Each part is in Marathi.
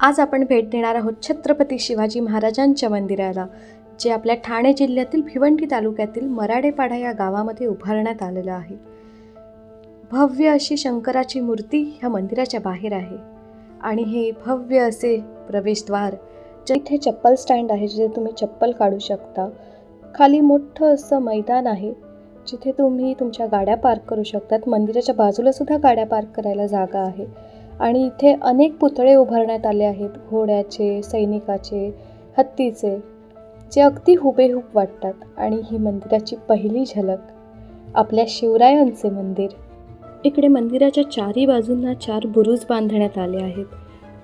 आज आपण भेट देणार आहोत छत्रपती शिवाजी महाराजांच्या मंदिराला जे आपल्या ठाणे जिल्ह्यातील भिवंडी तालुक्यातील मराडेपाडा या गावामध्ये उभारण्यात आलेलं आहे. भव्य अशी शंकराची मूर्ती ह्या मंदिराच्या बाहेर आहे. आणि हे भव्य असे प्रवेशद्वार जे इथे चप्पल स्टँड आहे जिथे तुम्ही चप्पल काढू शकता. खाली मोठं असं मैदान आहे जिथे तुम्ही तुमच्या गाड्या पार्क करू शकतात. मंदिराच्या बाजूला सुद्धा गाड्या पार्क करायला जागा आहे. आणि इथे अनेक पुतळे उभारण्यात आले आहेत घोड्याचे सैनिकाचे हत्तीचे जे अगदी हुबेहूब वाटतात. आणि ही मंदिराची पहिली झलक आपल्या शिवरायांचे मंदिर. इकडे मंदिराच्या चारी बाजूंना चार बुरुज बांधण्यात आले आहेत.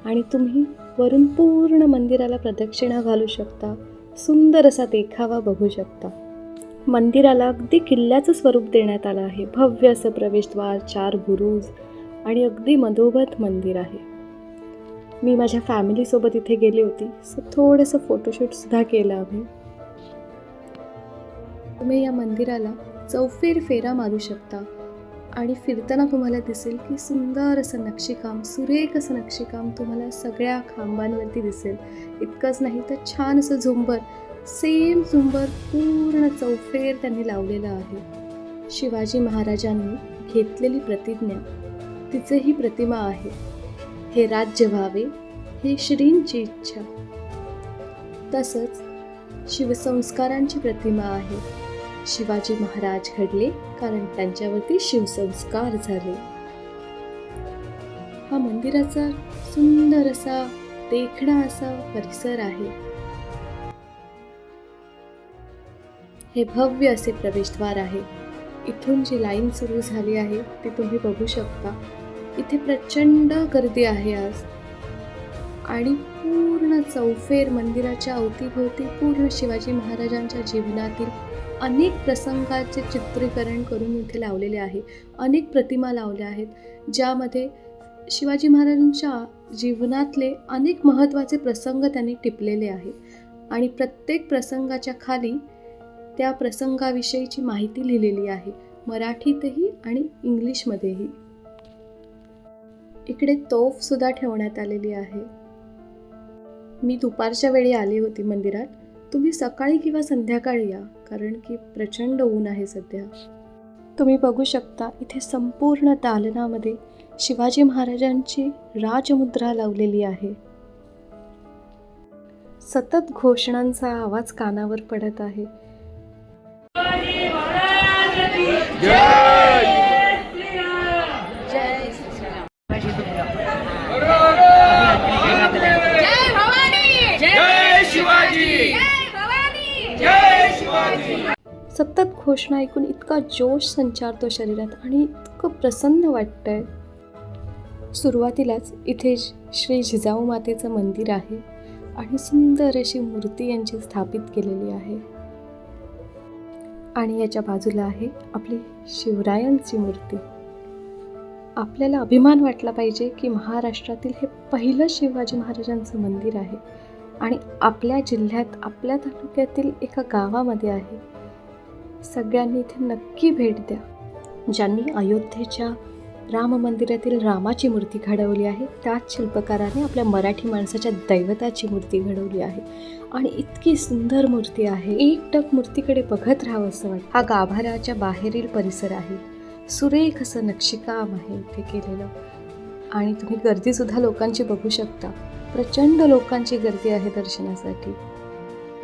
आणि तुम्ही वरून पूर्ण मंदिराला प्रदक्षिणा घालू शकता. सुंदर असा देखावा बघू शकता. मंदिराला अगदी किल्ल्याचं स्वरूप देण्यात आलं आहे. भव्य असं प्रवेशद्वार चार बुरुज आणि अगदी मधोमध मंदिर आहे. मी माझ्या फॅमिलीसोबत इथे गेली होती सो थोडंसं फोटोशूटसुद्धा केलं आम्ही. तुम्ही या मंदिराला चौफेर फेरा मारू शकता आणि फिरताना तुम्हाला दिसेल की सुंदर असं नक्षीकाम सुरेख असं नक्षीकाम तुम्हाला सगळ्या खांबांवरती दिसेल. इतकंच नाही तर छान असं झुंबर सेम झुंबर पूर्ण चौफेर त्यांनी लावलेलं आहे. शिवाजी महाराजांनी घेतलेली प्रतिज्ञा तिचेही प्रतिमा आहे. हे राज्य व्हावे ही श्रींची इच्छा. तसंच शिवसंस्कारांची प्रतिमा आहे. शिवाजी महाराज घडले कारण त्यांच्यावरती शिवसंस्कार झाले. हा मंदिराचा सुंदर असा देखणा असा परिसर आहे. हे भव्य असे प्रवेशद्वार आहे. इथून जी लाईन सुरू झाली आहे ती तुम्ही बघू शकता. इथे प्रचंड गर्दी आहे आज. आणि पूर्ण चौफेर मंदिराच्या अवतीभोवती पूर्ण शिवाजी महाराजांच्या जीवनातील अनेक प्रसंगाचे चित्रीकरण करून इथे लावलेले आहे. अनेक प्रतिमा लावल्या आहेत ज्यामध्ये शिवाजी महाराजांच्या जीवनातले अनेक महत्त्वाचे प्रसंग त्यांनी टिपलेले आहेत. आणि प्रत्येक प्रसंगाच्या खाली त्या प्रसंगाविषयीची माहिती लिहिलेली आहे मराठीतही आणि इंग्लिशमध्येही. इकडे तोफ सुद्धा ठेवण्यात आलेली आहे. मी दुपारच्या वेळी आली होती मंदिरात. तुम्ही सकाळी किंवा संध्याकाळी या कारण की प्रचंड ऊन आहे सध्या. तुम्ही बघू शकता इथे संपूर्ण दालनामध्ये शिवाजी महाराजांची राजमुद्रा लावलेली आहे. सतत घोषणांचा आवाज कानावर पडत आहे. सतत घोषणा ऐकून इतका जोश संचारतो शरीरात आणि इतकं प्रसन्न वाटतंय. सुरुवातीलाच इथे श्री जिजाऊ मातेचं मंदिर आहे आणि सुंदर अशी मूर्ती यांची स्थापित केलेली आहे. आणि याच्या बाजूला आहे आपली शिवरायांची मूर्ती. आपल्याला अभिमान वाटला पाहिजे की महाराष्ट्रातील हे पहिलं शिवाजी महाराजांचं मंदिर आहे आणि आपल्या जिल्ह्यात आपल्या तालुक्यातील एका गावामध्ये आहे. सगळ्यांनी इथे नक्की भेट द्या. ज्यांनी अयोध्येच्या राम मंदिरातील रामाची मूर्ती घडवली आहे. त्याच शिल्पकाराने आपल्या मराठी माणसाच्या दैवताची मूर्ती घडवली आहे. आणि इतकी सुंदर मूर्ती आहे. एक टक मूर्तीकडे बघत राहावं असं वाटतं. हा गाभाऱ्याच्या बाहेरील परिसर आहे. सुरेख असं नक्षीकाम आहे इथे केलेलं. आणि तुम्ही गर्दीसुद्धा लोकांची बघू शकता. प्रचंड लोकांची गर्दी आहे दर्शनासाठी.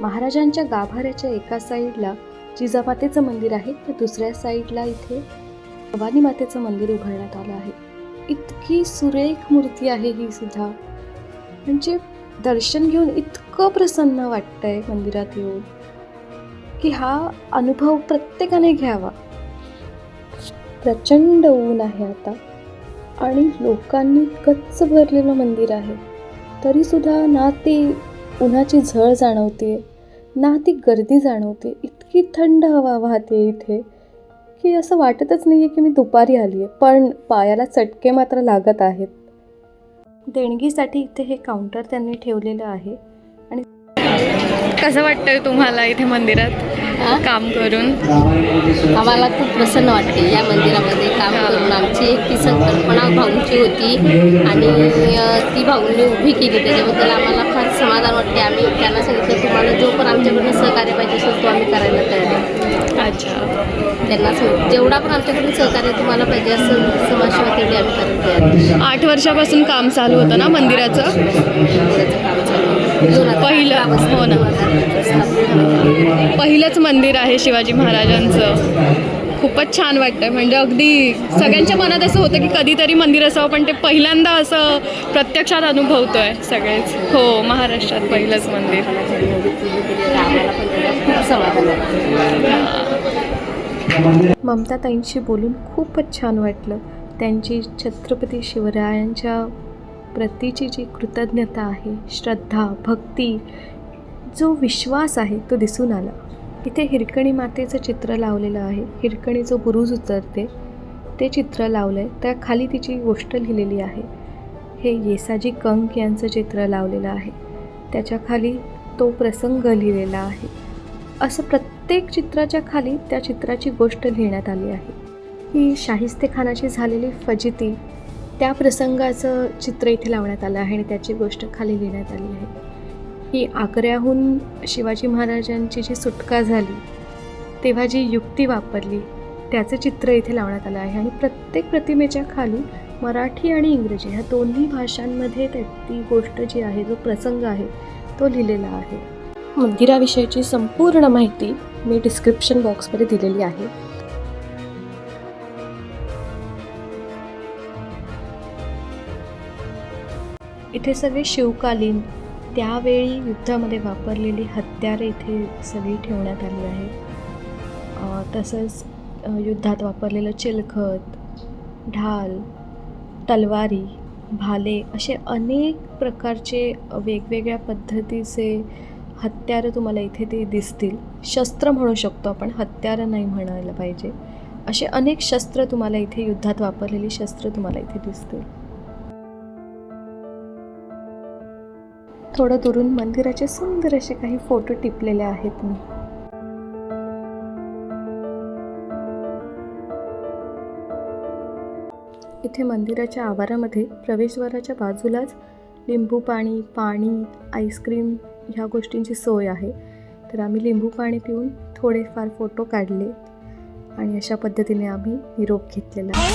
महाराजांच्या गाभाऱ्याच्या एका साईडला जिजामातेचं मंदिर आहे. तर दुसऱ्या साईडला इथे भवानी मातेचं मंदिर उभारण्यात आलं आहे. इतकी सुरेख मूर्ती आहे ही सुद्धा. म्हणजे दर्शन घेऊन इतकं प्रसन्न वाटतंय मंदिरात येऊन. की हा अनुभव प्रत्येकाने घ्यावा. प्रचंड ऊन आहे आता. आणि लोकांनी गच्च भरलेलं मंदिर आहे. तरीसुद्धा ना ती उन्हाची झळ जाणवते ना ती गर्दी जाणवते इतकी थंड हवा वाहते इथे. की असं वाटतच नाही आहे की मी दुपारी आली आहे पण पायाला चटके मात्र लागत आहेत. देणगीसाठी इथे हे काउंटर त्यांनी ठेवलेलं आहे. आणि कसं वाटतंय तुम्हाला इथे मंदिरात? काम करून? आम्हाला खूप प्रसन्न वाटते या मंदिरामध्ये काम करून. आमची एक ती संकल्पना भाऊंची होती आणि ती भाऊंनी उभी केली. त्याच्याबद्दल आम्हाला फार समाधान वाटते. आम्ही त्यांना सांगितलं तुम्हाला जो पण आमच्याकडून सहकार्य पाहिजे असेल तो आम्ही करायला तयार आहे. अच्छा. त्यांना जेवढा पण आमच्याकडून सहकार्य तुम्हाला पाहिजे असेल समाजसेवा तेवढी आम्ही आहे आठ वर्षापासून काम चालू होतं ना मंदिराचं? काम चालू आहे. पहिलं, हो ना. पहिलंच मंदिर आहे शिवाजी महाराजांचं. खूपच छान वाटतंय. म्हणजे अगदी सगळ्यांच्या मनात असं होतं की कधीतरी मंदिर असावं पण ते पहिल्यांदा असं प्रत्यक्षात अनुभवतोय सगळेच. हो महाराष्ट्रात पहिलंच मंदिर. ममताताईंशी बोलून खूपच छान वाटलं. त्यांची छत्रपती शिवरायांच्या प्रतीची जी कृतज्ञता आहे श्रद्धा भक्ती जो विश्वास आहे तो दिसून आला. इथे हिरकणी मातेचं चित्र लावलेलं आहे. हिरकणी जो बुरुज उतरते ते चित्र लावलं आहे त्या खाली तिची गोष्ट लिहिलेली आहे. हे येसाजी कंक यांचं चित्र लावलेलं आहे. त्याच्याखाली तो प्रसंग लिहिलेला आहे. असं प्रत्येक प्रत्येक चित्राच्या खाली त्या चित्राची गोष्ट लिहिण्यात आली आहे. ही शाहिस्तेखानाची झालेली फजिती त्या प्रसंगाचं चित्र इथे लावण्यात आलं आहे आणि त्याची गोष्ट खाली लिहिण्यात आली आहे. ही आग्र्याहून शिवाजी महाराजांची जी सुटका झाली तेव्हा जी युक्ती वापरली त्याचं चित्र इथे लावण्यात आलं आहे. आणि प्रत्येक प्रतिमेच्या खाली मराठी आणि इंग्रजी ह्या दोन्ही भाषांमध्ये त्या ती गोष्ट जी आहे जो प्रसंग आहे तो लिहिलेला आहे. मंदिराविषयीची संपूर्ण माहिती मी डिस्क्रिप्शन बॉक्समध्ये दिलेली आहे. इथे सगळे शिवकालीन त्यावेळी युद्धामध्ये वापरलेली हत्यारे इथे सगळी ठेवण्यात आली आहे. तसंच युद्धात वापरलेलं चिलखत ढाल तलवारी भाले असे अनेक प्रकारचे वेगवेगळ्या पद्धतीचे हत्यारं तुम्हाला इथे ते दिसतील. शस्त्र म्हणू शकतो आपण हत्यारं नाही म्हणायला पाहिजे. असे अनेक शस्त्र तुम्हाला इथे युद्धात वापरलेली शस्त्र तुम्हाला इथे दिसतील. थोडं दुरून मंदिराचे सुंदर असे काही फोटो टिपलेले आहेत मी. इथे मंदिराच्या आवारामध्ये प्रवेशद्वाराच्या बाजूलाच लिंबू पाणी पाणी आईस्क्रीम ह्या गोष्टींची सोय आहे. तर आम्ही लिंबू पाणी पिऊन थोडेफार फोटो काढले आणि अशा पद्धतीने आम्ही निरोप घेतलेला आहे.